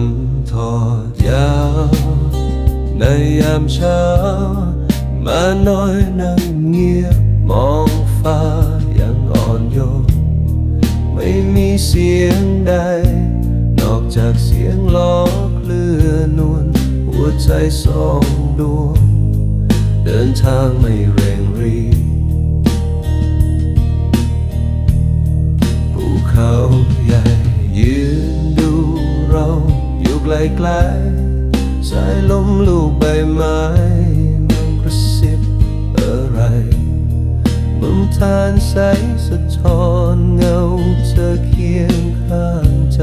งทอดยาวในยามเช้า มาน้อยนั่งเงียบมองฟ้ายังอ่อนโยนไม่มีเสียงใด นอกจากเสียงล้อเคลื่อนวลหัวใจสองดวง เดินทางไม่เร่งรีบ ไกลๆสายลมลูกใบไม้มันกระซิบอะไรมุมทานใสสะท้อนเงาเธอเคียงข้างใจ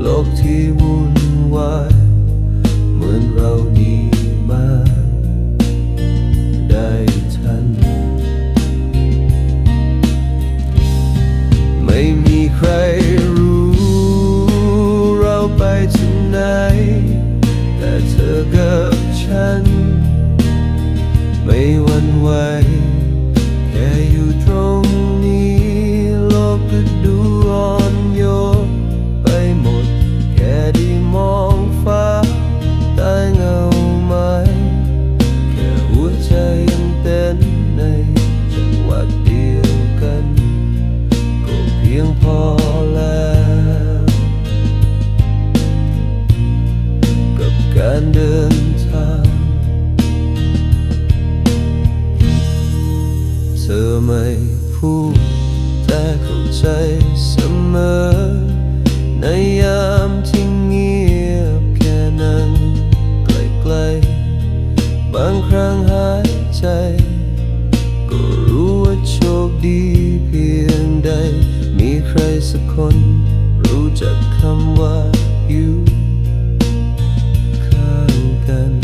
โลกที่วุ่นวาย พียงพอแล้วกับการเดินทาง เธอไม่พูดแต่เข้าใจเสมอ ในยามที่เงียบแค่นั้นไกลๆบางครั้งหายใจ ก็รู้ว่าโชคดีีใครสักคน รู้จักคำว่าอยู่ข้างกัน